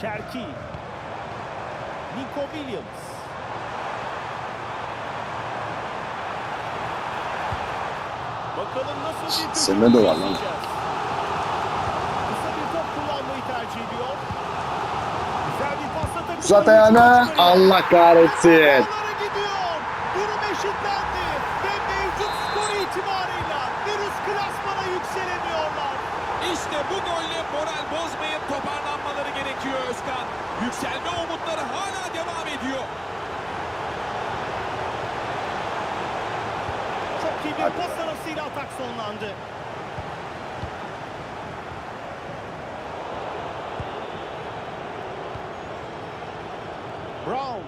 Şerki. Nico Williams. Bakalım nasıl bir Semedo var lan. Kısa bir top kullanmayı tercih ediyor. Güzel bir pasla takımı Uzat ayağını. çıkarıyor. Allah kahretsin. Bu golle moral bozmayıp toparlanmaları gerekiyor Özkan. Yükselme umutları hala devam ediyor. Çok iyi bir pas arasıyla atak sonlandı. Brown.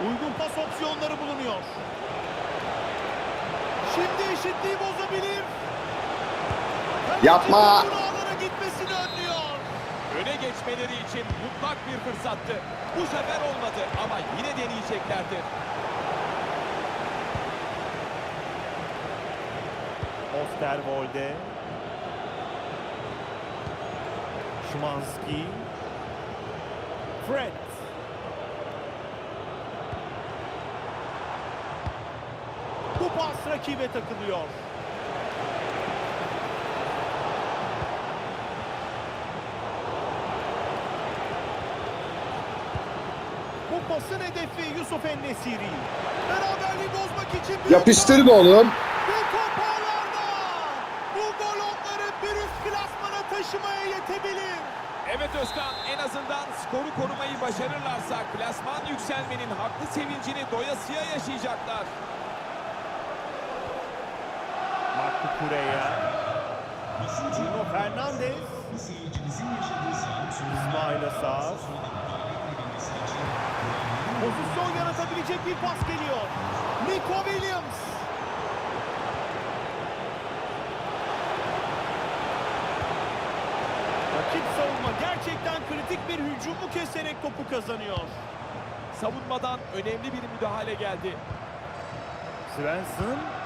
Uygun pas opsiyonları bulunuyor. Şimdi eşitliği bozabilir. Yapma. Gitmesini önlüyor. Öne geçmeleri için mutlak bir fırsattı. Bu sefer olmadı ama yine deneyeceklerdir. Osterwolde. Szymanski. Fred. Bu pas rakibe takılıyor. Bu pasın hedefi Yusuf Ennesiri. Beraberliği bozmak için büyük Yapıştır be oğlum. ve top ağlarda. Bu gol onları bir üst klasmana taşımaya yetebilir. Evet Özkan en azından skoru korumayı başarırlarsa klasman yükselmenin haklı sevincini doyasıya yaşayacaklar. Curea. Bruno Fernandes. İsmail Asar. Pozisyon yaratabilecek bir pas geliyor. Nico Williams. Rakip savunma gerçekten kritik bir hücumu keserek topu kazanıyor. Savunmadan önemli bir müdahale geldi. Svensson.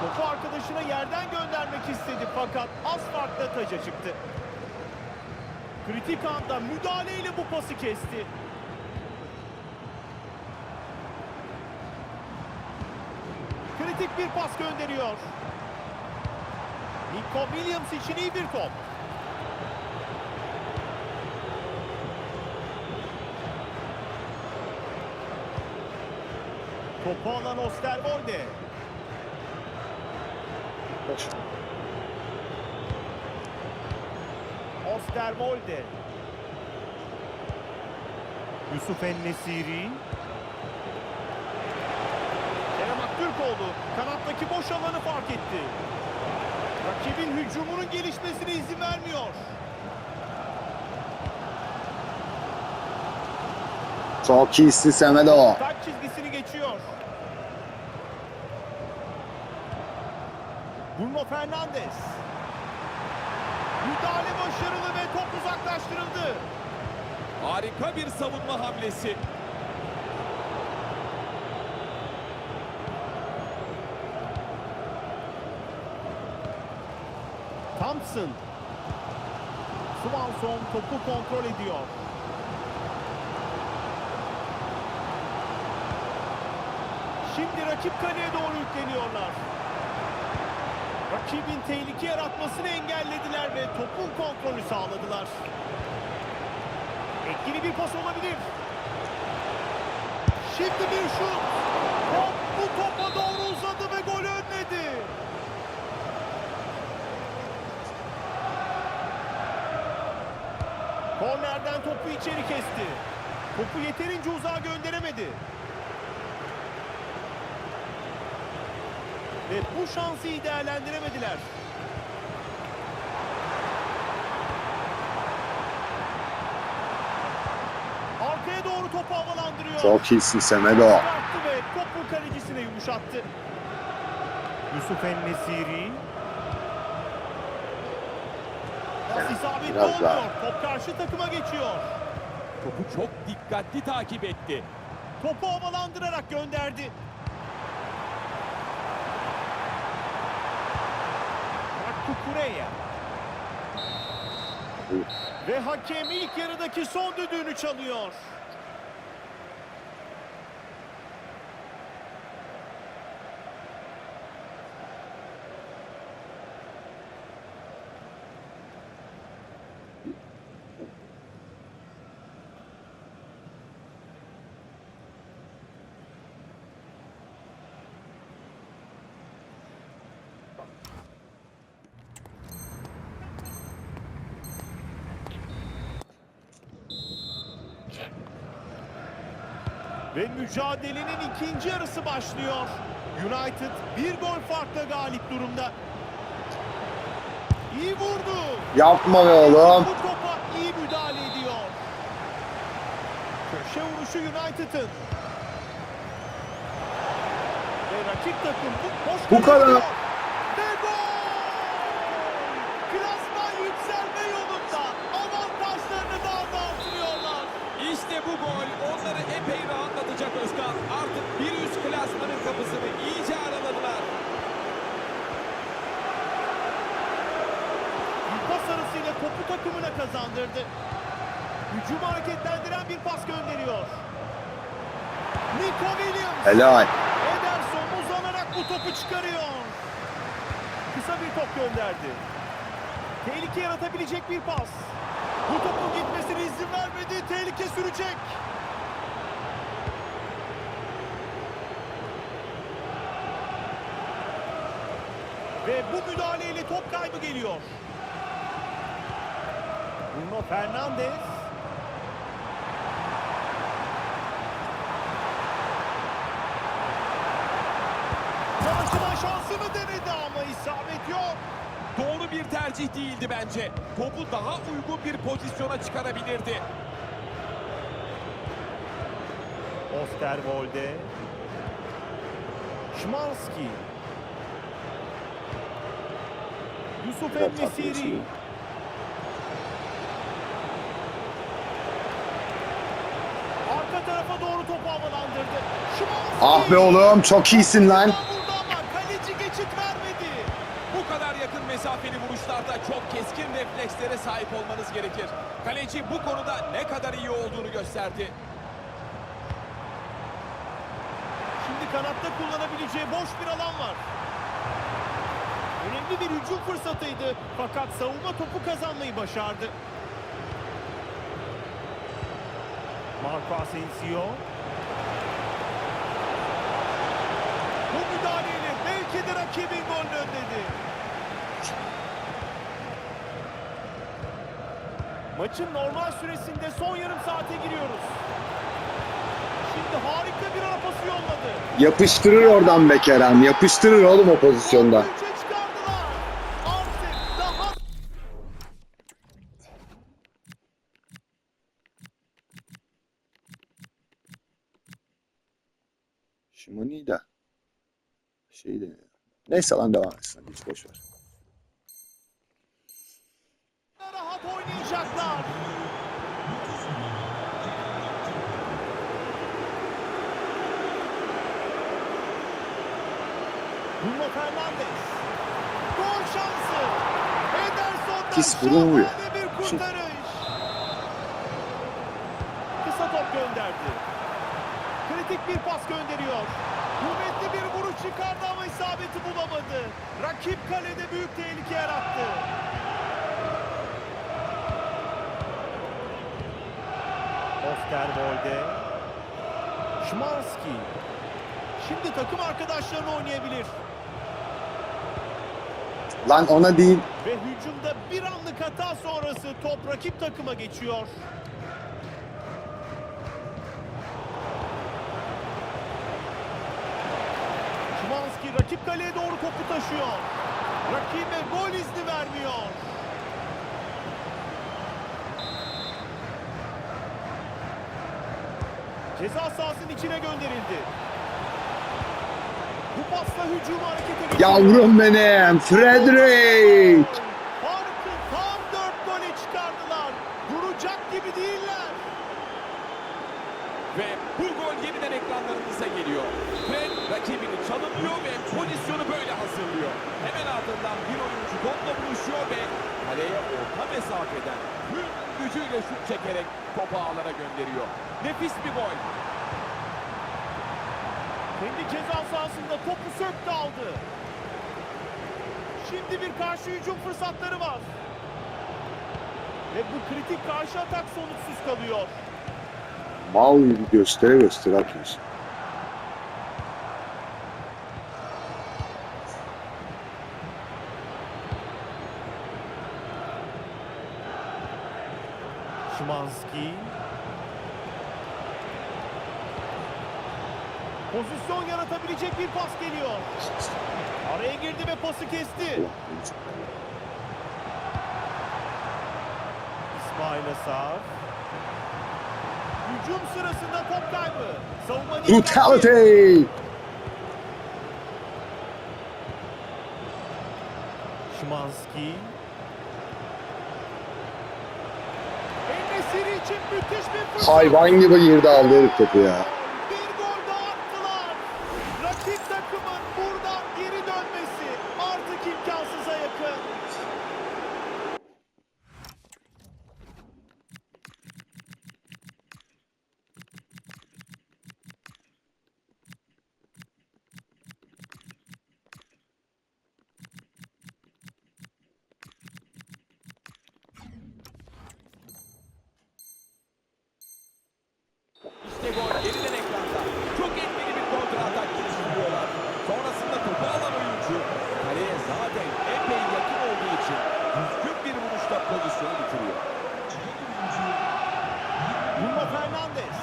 Topu arkadaşına yerden göndermek istedi fakat az farkla taca çıktı. Kritik anda müdahaleyle bu pası kesti. Kritik bir pas gönderiyor. Nico Williams için iyi bir top. Topu alan Osterwolde. Osterwolde. Yusuf Ennesiri. Kerem Aktürkoğlu kanattaki boş alanı fark etti. Rakibin hücumunun gelişmesine izin vermiyor. Çok iyisin Semedo. Taç çizgisini geçiyor. Bruno Fernandes. Müdahale başarılı ve top uzaklaştırıldı. Harika bir savunma hamlesi. Thompson. Swanson topu kontrol ediyor. Şimdi rakip kaleye doğru yükleniyorlar. Rakibin tehlike yaratmasını engellediler ve topun kontrolü sağladılar. Etkili bir pas olabilir. Şimdi bir şut. Top bu topa doğru uzadı ve gol önledi. Kornerden topu içeri kesti. Topu yeterince uzağa gönderemedi. Ve bu şansı iyi değerlendiremediler. Arkaya doğru topu havalandırıyor. Çok iyisin Semedo. Ve topu kalecisine yumuşattı. Yusuf Ennesiri. Pas isabetli biraz olmuyor. daha. Top karşı takıma geçiyor. Topu çok dikkatli takip etti. Topu havalandırarak gönderdi. Kukureya. Ve hakem ilk yarıdaki son düdüğünü çalıyor. Ve mücadelenin ikinci yarısı başlıyor. United bir gol farkla galip durumda. İyi vurdu. Yapma be oğlum. Bu topa iyi müdahale ediyor. Köşe vuruşu United'ın. Ve rakip takım bu boş Bu kadar. atıyor. Ve gol! Klasman yükselme yolunda. Avantajlarını daha da artırıyorlar. İşte bu gol onları epey rahatlatacak Özkan. Artık bir üst klasmanın kapısını iyice araladılar. Bir pas arasıyla topu takımına kazandırdı. Hücumu hareketlendiren bir pas gönderiyor. Nico Williams. Helal. Ederson uzanarak bu topu çıkarıyor. Kısa bir top gönderdi. Tehlike yaratabilecek bir pas. Bu topun gitmesine izin vermedi. Tehlike sürecek. Ve bu müdahaleyle top kaybı geliyor. Bruno Fernandes. Karşıma şansını denedi ama isabet yok. Doğru bir tercih değildi bence. Topu daha uygun bir pozisyona çıkarabilirdi. Osterwolde. Şimanski. Yusuf Emnesiri. Arka tarafa doğru topu havalandırdı. Ah be oğlum çok iyisin lan. Kaleci geçit vermedi. Bu kadar yakın mesafeli vuruşlarda çok keskin reflekslere sahip olmanız gerekir. Kaleci bu konuda ne kadar iyi olduğunu gösterdi. Şimdi kanatta kullanabileceği boş bir alan var. Önemli bir hücum fırsatıydı fakat savunma topu kazanmayı başardı. Marco Asensio. Bu müdahaleyle belki de rakibin golünü önledi. Maçın normal süresinde son yarım saate giriyoruz. Şimdi harika bir ara pası yolladı. Yapıştırır oradan be Kerem. Yapıştırır oğlum o pozisyonda. Üçe çıkardılar. Artık daha Şimoni de. Şey de. Neyse lan devam etsin. Hiç boş ver. rahat oynayacaklar. Bruno Fernandes. Gol şansı. Ederson'dan Pis burun vuruyor. şahane bir kurtarış. Kısa top gönderdi. Kritik bir pas gönderiyor. Kuvvetli bir vuruş çıkardı ama isabeti bulamadı. Rakip kalede büyük tehlike yarattı. Osterwolde. Şimanski. Şimdi takım arkadaşlarını oynayabilir. Lan ona değil. Ve hücumda bir anlık hata sonrası top rakip takıma geçiyor. Şimanski rakip kaleye doğru topu taşıyor. Rakibe gol izni vermiyor. Ceza sahasının içine gönderildi. Bu pasla hücumu harekete geçiriyor. Yavrum benim. Frederick. Farkı tam dört gole çıkardılar. Duracak gibi değiller. Ve bu gol yeniden ekranlarınıza geliyor. Fred rakibini çalımlıyor ve pozisyonu böyle hazırlıyor. Hemen ardından bir oyuncu topla mesafeden tüm gücüyle şut çekerek topu ağlara gönderiyor. Nefis bir gol. Kendi ceza sahasında topu söktü aldı. Şimdi bir karşı hücum fırsatları var. Ve bu kritik karşı atak sonuçsuz kalıyor. Mal gibi göstere göstere atıyorsun. Şimanski. Pozisyon yaratabilecek bir pas geliyor. Araya girdi ve pası kesti. İsmail Asaf. Hücum sırasında top kaybı. Savunma Brutality! Şimanski. Enesiri için müthiş bir fırsat. Hayvan gibi girdi aldı herif topu ya. Bir gol daha attılar. Rakip takımın buradan geri dönmesi artık imkansıza yakın. İşte gol yeniden ekranda. Çok etkili bir kontra atak geliştiriyorlar. Sonrasında topu alan oyuncu kaleye zaten epey yakın olduğu için düzgün bir vuruşla pozisyonu bitiriyor. Bruno Fernandes.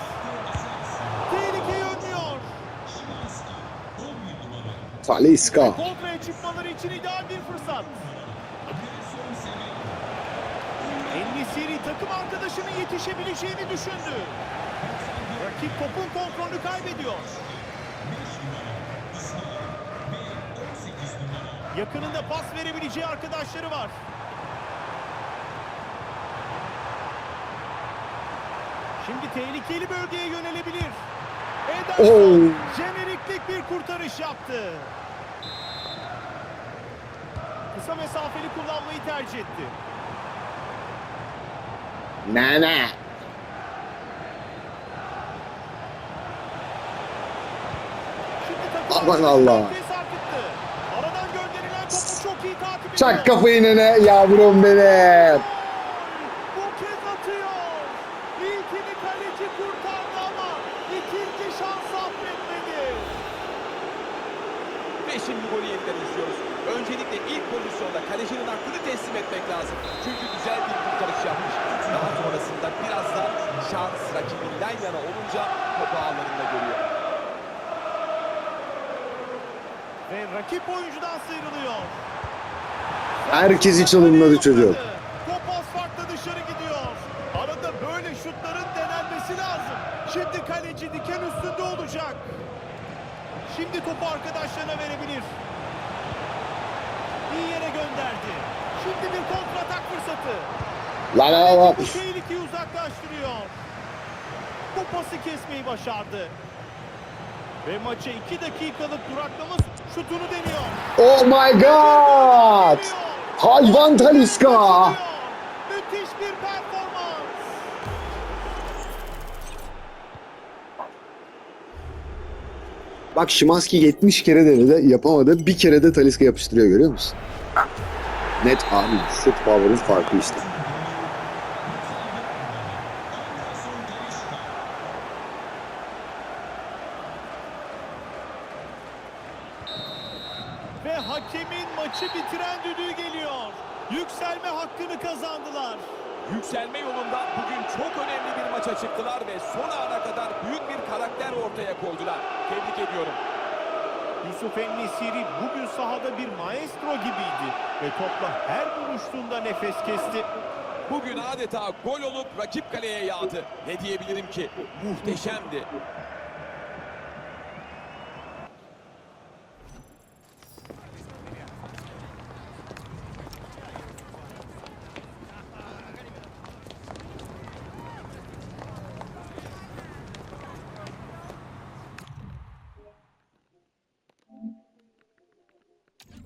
Tehlikeyi önlüyor. Talisca. Kontraya çıkmaları için ideal bir fırsat. Enesiri takım arkadaşının yetişebileceğini düşündü. Rakip topun kontrolünü kaybediyor. Yakınında pas verebileceği arkadaşları var. Şimdi tehlikeli bölgeye yönelebilir. Ederson jeneriklik bir kurtarış yaptı. Kısa mesafeli kullanmayı tercih etti. Takım Aman Allah. noktayı sarkıttı. Aradan gönderilen topu çok iyi takip ediyor. Çak kafayı nene yavrum benim. Bu kez atıyor. İlkini kaleci kurtardı ama ikinci şans affetmedi. Ve şimdi golü yeniden izliyoruz. Öncelikle ilk pozisyonda kalecinin hakkını teslim etmek lazım. Çünkü güzel bir kurtarış yapmış. Daha sonrasında biraz da şans rakibinden yana olunca topu ağlarında görüyor. Ve rakip oyuncudan sıyrılıyor. Herkesi çalımladı çocuk. Top az farkla dışarı gidiyor. Arada böyle şutların denenmesi lazım. Şimdi kaleci diken üstünde olacak. Şimdi topu arkadaşlarına verebilir. İyi yere gönderdi. Şimdi bir kontratak fırsatı. Lan lan. Bu tehlikeyi uzaklaştırıyor. Bu pası kesmeyi başardı. Ve maça 2 dakikalık duraklama şutunu deniyor. Oh my god. Hayvan Talisca. Müthiş bir performans. Bak Şimanski 70 kere denedi yapamadı. Bir kere de Talisca yapıştırıyor görüyor musun? Net abi şut power'ın farkı işte. Ve hakemin maçı bitiren düdüğü geliyor. Yükselme hakkını kazandılar. Yükselme yolunda bugün çok önemli bir maça çıktılar ve son ana kadar büyük bir karakter ortaya koydular. Tebrik ediyorum. Yusuf Ennesiri bugün sahada bir maestro gibiydi. Ve topla her buluştuğunda nefes kesti. Bugün adeta gol olup rakip kaleye yağdı. Ne diyebilirim ki? Muhteşemdi.